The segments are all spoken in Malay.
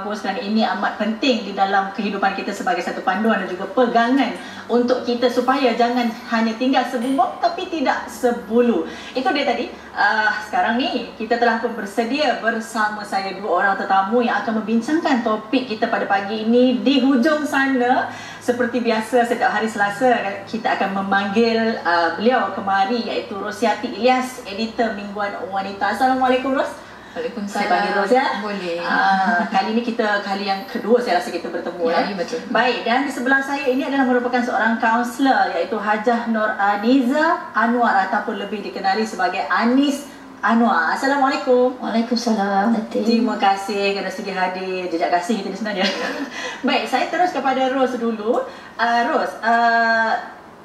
Bagus kerana ini amat penting di dalam kehidupan kita sebagai satu panduan dan juga pegangan untuk kita supaya jangan hanya tinggal sebumbung tapi tidak sebulu. Itu dia tadi. Uh, sekarang ni kita telah pun bersedia bersama saya dua orang tetamu yang akan membincangkan topik kita pada pagi ini di hujung sana. Seperti biasa setiap hari Selasa kita akan memanggil uh, beliau kemari iaitu Rosiati Ilyas, editor Mingguan Wanita. Assalamualaikum Ros. Waalaikumsalam. Saya panggil Ros ya. Boleh. Uh, kali ini kita kali yang kedua saya rasa kita bertemu ya. ya. betul. Baik, dan di sebelah saya ini adalah merupakan seorang kaunselor iaitu Hajah Nur Aniza Anwar ataupun lebih dikenali sebagai Anis Anwar. Assalamualaikum. Waalaikumsalam. Terima kasih kerana sudi hadir. Jejak kasih kita sebenarnya. Baik, saya terus kepada Ros dulu. Uh, Ros, uh,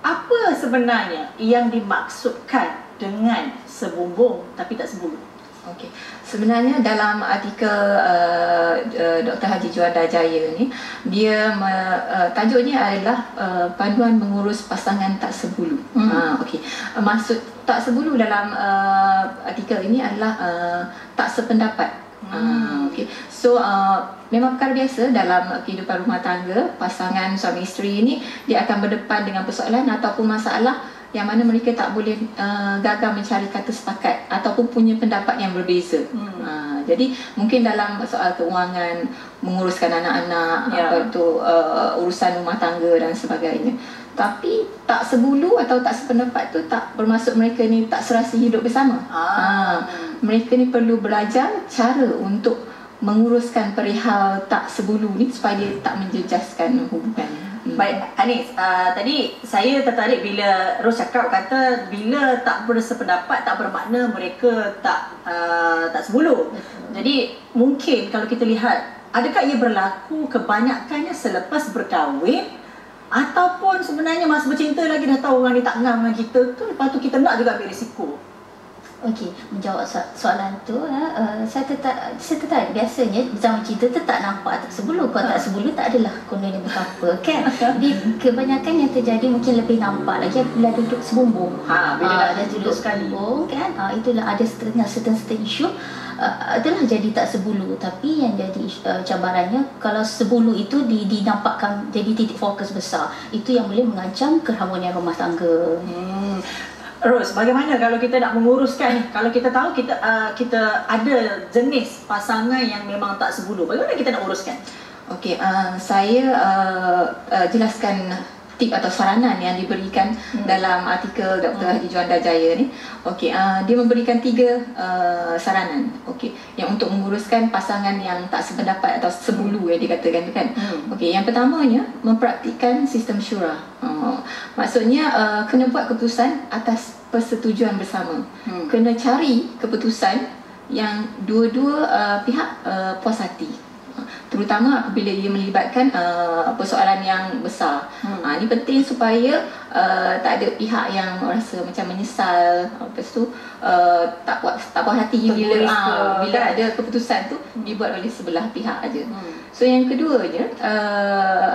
apa sebenarnya yang dimaksudkan dengan sebumbung tapi tak sebulu? Okey. Sebenarnya dalam artikel uh, uh, Dr. Haji Juanda Jaya ni, dia me, uh, tajuknya adalah uh, panduan mengurus pasangan tak sebulu. Hmm. Uh, okey. Uh, maksud tak sebulu dalam uh, artikel ini adalah uh, tak sependapat. Hmm. Uh, okey. So uh, memang perkara biasa dalam kehidupan rumah tangga, pasangan suami isteri ini dia akan berdepan dengan persoalan ataupun masalah yang mana mereka tak boleh uh, gagal mencari kata sepakat ataupun punya pendapat yang berbeza. Hmm. Uh, jadi mungkin dalam soal keuangan, menguruskan anak-anak, yeah. apa itu uh, urusan rumah tangga dan sebagainya. Tapi tak sebulu atau tak sependapat tu tak bermaksud mereka ni tak serasi hidup bersama. Ah. Uh, mereka ni perlu belajar cara untuk menguruskan perihal tak sebulu ni supaya dia tak menjejaskan hubungan. Hmm. Baik, Anis, uh, tadi saya tertarik bila Ros cakap kata bila tak bersependapat tak bermakna mereka tak uh, tak sebulu. Jadi mungkin kalau kita lihat adakah ia berlaku kebanyakannya selepas berkahwin ataupun sebenarnya masa bercinta lagi dah tahu orang ni tak ngam dengan kita tu lepas tu kita nak juga ambil risiko. Okey, menjawab soalan tu, uh, saya tetap saya tertarik biasanya zaman cinta tu tak nampak tak sebulu. Kalau tak sebulu tak adalah kononnya betapa kan. Jadi kebanyakan yang terjadi mungkin lebih nampak lagi bila duduk sebumbung. Ha, bila uh, dah duduk sekali. Sebumbung, kan. Uh, itulah ada setengah certain isu uh, adalah jadi tak sebulu tapi yang jadi uh, cabarannya kalau sebulu itu di, dinampakkan jadi titik fokus besar itu yang boleh mengancam keharmonian rumah tangga. Hmm. Ros, bagaimana kalau kita nak menguruskan kalau kita tahu kita uh, kita ada jenis pasangan yang memang tak sebulu. Bagaimana kita nak uruskan? Okey, uh, saya uh, uh, jelaskan tip atau saranan yang diberikan hmm. dalam artikel Dr. Hmm. Haji Juanda Jaya ni. Okey, uh, dia memberikan tiga uh, saranan. Okey, yang untuk menguruskan pasangan yang tak sependapat atau sebulu yang dikatakan tu kan. Hmm. Okey, yang pertamanya mempraktikkan sistem syura. Uh, maksudnya uh, kena buat keputusan atas persetujuan bersama. Hmm. Kena cari keputusan yang dua-dua uh, pihak uh, puas hati terutama apabila ia melibatkan uh, persoalan yang besar. Hmm. Uh, ini penting supaya uh, tak ada pihak yang rasa macam menyesal lepas tu uh, tak puas tak puas hati bila uh, bila kan? ada keputusan tu hmm. dibuat oleh sebelah pihak aja. Hmm. So yang keduanya uh,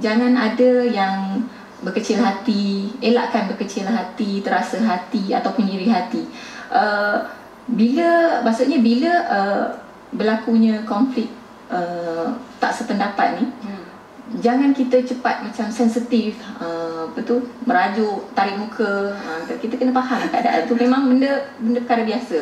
jangan ada yang berkecil hati, elakkan berkecil hati, terasa hati ataupun iri hati. Uh, bila maksudnya bila uh, berlakunya konflik uh, tak sependapat ni hmm. jangan kita cepat macam sensitif uh, apa tu merajuk tarik muka uh, kita kena faham keadaan tu memang benda benda perkara biasa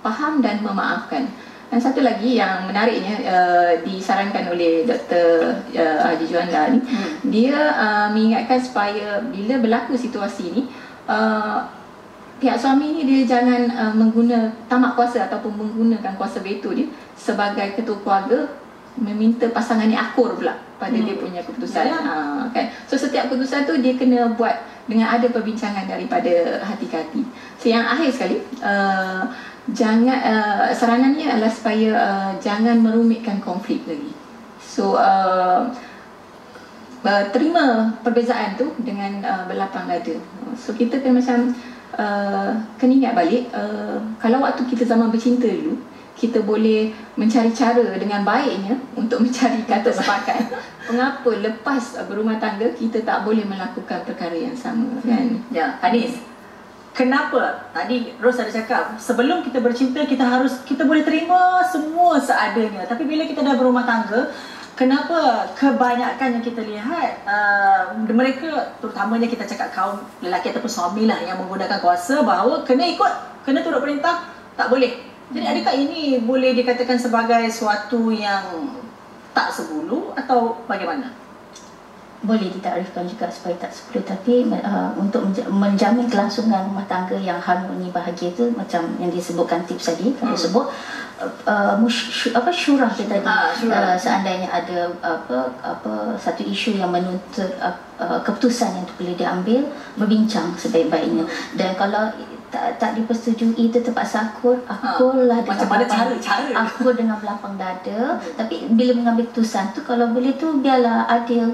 faham dan memaafkan dan satu lagi yang menariknya uh, disarankan oleh Dr. Uh, Haji Juanda ni hmm. dia uh, mengingatkan supaya bila berlaku situasi ni uh, pihak suami ni dia jangan uh, mengguna tamak kuasa ataupun menggunakan kuasa veto dia sebagai ketua keluarga meminta pasangan ni akur pula pada hmm. dia punya keputusan. Ha, kan? So setiap keputusan tu dia kena buat dengan ada perbincangan daripada hati ke hati. So yang akhir sekali uh, jangan uh, saranannya adalah supaya uh, jangan merumitkan konflik lagi. So uh, uh, terima perbezaan tu dengan uh, berlapang dada. So kita kena macam uh, kena ingat balik uh, kalau waktu kita zaman bercinta dulu kita boleh mencari cara dengan baiknya untuk mencari kata sepakat. Mengapa lepas berumah tangga kita tak boleh melakukan perkara yang sama kan? Ya, Anis. kenapa tadi Ros ada cakap sebelum kita bercinta kita harus kita boleh terima semua seadanya tapi bila kita dah berumah tangga kenapa kebanyakan yang kita lihat uh, mereka terutamanya kita cakap kaum lelaki ataupun suami lah yang menggunakan kuasa bahawa kena ikut kena turut perintah tak boleh jadi adakah ini boleh dikatakan sebagai suatu yang tak sebulu atau bagaimana boleh ditarifkan juga supaya tak sepuluh tapi uh, untuk menja- menjamin kelangsungan rumah tangga yang harmoni bahagia tu macam yang disebutkan tips tadi kalau Hmm. sebut uh, uh, mush, syu- apa syurah tu tadi Ah, syurah. uh, seandainya ada apa apa satu isu yang menuntut uh, uh, keputusan yang boleh diambil berbincang sebaik-baiknya dan kalau tak tak dipersetujui itu terpaksa akur akurlah dengan Ha, macam mana belapang- cara-cara? akur dengan belapang dada. Tapi bila mengambil keputusan tu kalau boleh tu biarlah adil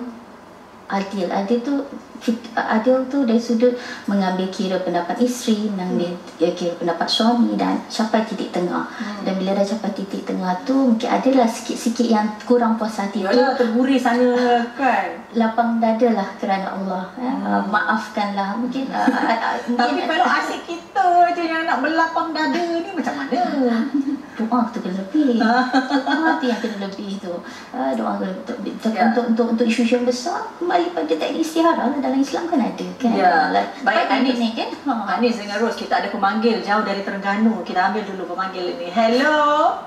adil adil tu fit- adil tu dari sudut mengambil kira pendapat isteri mengambil hmm. kira pendapat suami dan capai titik tengah Hmm. dan bila dah capai titik tengah tu mungkin adalah sikit-sikit yang kurang puas hati tu Yalah terguri sana kan lapang dada lah kerana Allah eh. Hmm. Uh, maafkanlah mungkin uh, uh, uh, Tapi mungkin kalau asyik kita je yang nak berlapang dada ni macam mana? doa tu kena lebih Ah. doa tu yang kena lebih tu uh, doa kena untuk, untuk, Ya. untuk, untuk, untuk isu-isu yang besar kembali pada teknik istihara lah dalam Islam kan ada kan Ya. Like, Baik, Anis. ni kan ha. Anis dengan Ros, kita ada pemanggil jauh dari Terengganu. Kita ambil dulu pemanggil ini. Hello.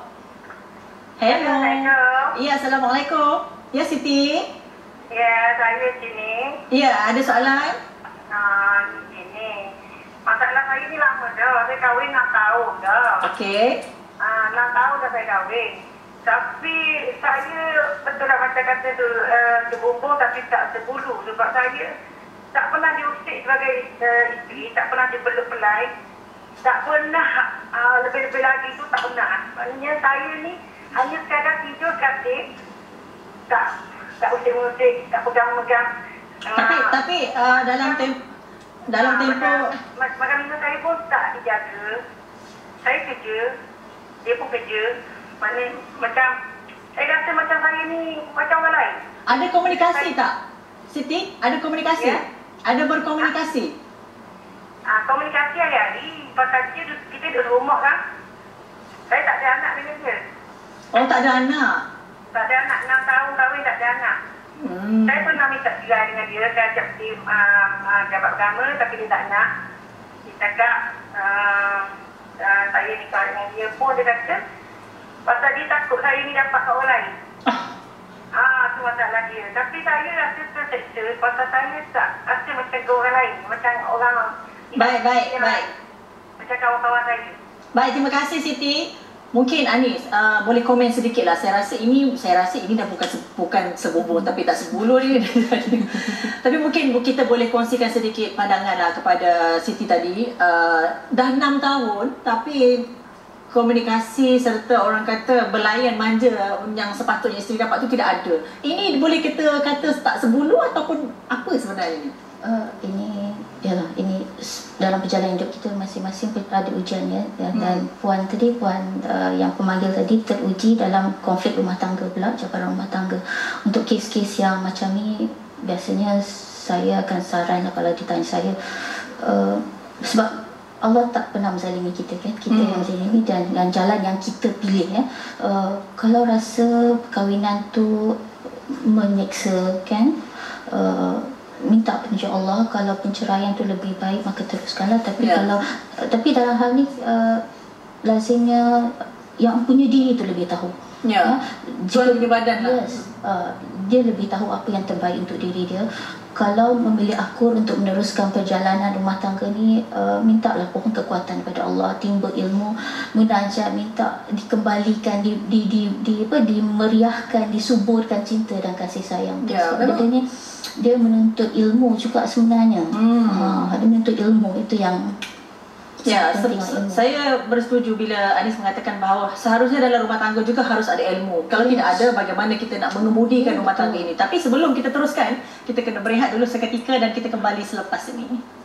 Hello. Ya, Assalamualaikum. Ya, Siti. Ya, saya sini. Ya, ada soalan? Uh, sini. Masalah saya ni lama dah. Saya kahwin 6 tahun dah. Okey. Uh, 6 tahun dah saya kahwin. Tapi saya betul lah macam kata tu uh, sebumbung tapi tak sebulu sebab saya tak pernah diusik sebagai uh, isteri, tak pernah dibeluk pelai, tak pernah uh, lebih-lebih lagi tu tak pernah. Maknanya saya ni hanya sekadar tidur katil, tak tak usik-usik, tak pegang-pegang. Tapi Ah, tapi uh, dalam tem dalam Ah, tempoh makan minum saya pun tak dijaga. Saya kerja, dia pun kerja. Mana, macam, saya rasa macam saya ni macam orang lain. ada komunikasi tak? Siti, ada komunikasi? Ya. Ada berkomunikasi? Ah, komunikasi hari-hari. Pasal dia, kita duduk rumah kan. Saya tak ada anak dengan dia. Oh, tak ada anak. Tak ada anak, 6 tahun kahwin tak ada anak. Hmm. Saya pernah minta cerai dengan dia, saya ajak pergi uh, uh, jabat pertama tapi dia tak nak. Dia cakap, uh, uh, saya nikah dengan dia pun dia kata, pasal dia takut saya ni dapat kat orang lain. Ah, tu masalah dia. Tapi saya rasa terseksa pasal saya tak rasa macam ke orang lain. Macam orang... Baik, baik, baik. Macam kawan-kawan saya. Baik, terima kasih Siti. Mungkin Anis uh, boleh komen sedikit lah. Saya rasa ini saya rasa ini dah bukan bukan sebubur tapi tak sebulu ni. tapi mungkin kita boleh kongsikan sedikit pandangan lah kepada Siti tadi. Uh, dah 6 tahun tapi komunikasi serta orang kata belayan manja yang sepatutnya isteri dapat tu tidak ada. Ini boleh kita kata tak sebulu ataupun apa sebenarnya? Uh, ini yalah ini s- dalam perjalanan hidup kita masing-masing ada ujiannya. Ya, Hmm. dan puan tadi puan uh, yang pemanggil tadi teruji dalam konflik rumah tangga pula cabaran rumah tangga. Untuk kes-kes yang macam ni biasanya saya akan saran kalau ditanya saya uh, sebab Allah tak pernah menzalimi kita kan? Kita Hmm. yang menzalimi dan dan jalan yang kita pilih ya. Uh, kalau rasa perkahwinan tu menyeksa kan? Uh, minta petunjuk Allah kalau penceraian tu lebih baik maka teruskanlah tapi Ya. kalau tapi dalam hal ni uh, lazimnya yang punya diri tu lebih tahu Ya. Jual punya badan lah. yes uh, dia lebih tahu apa yang terbaik untuk diri dia kalau memilih akur untuk meneruskan perjalanan rumah tangga ni uh, mintalah pohon kekuatan pada Allah timba ilmu munajat minta dikembalikan di di di, di apa dimeriahkan disuburkan cinta dan kasih sayang. Ya, Sebab memang. benda ni dia menuntut ilmu juga sebenarnya Hmm. ha, dia menuntut ilmu itu yang Ya, se- saya bersetuju bila Anis mengatakan bahawa seharusnya dalam rumah tangga juga harus ada ilmu. Kalau tidak ada, bagaimana kita nak mengemudikan rumah tangga ini. Tapi sebelum kita teruskan, kita kena berehat dulu seketika dan kita kembali selepas ini.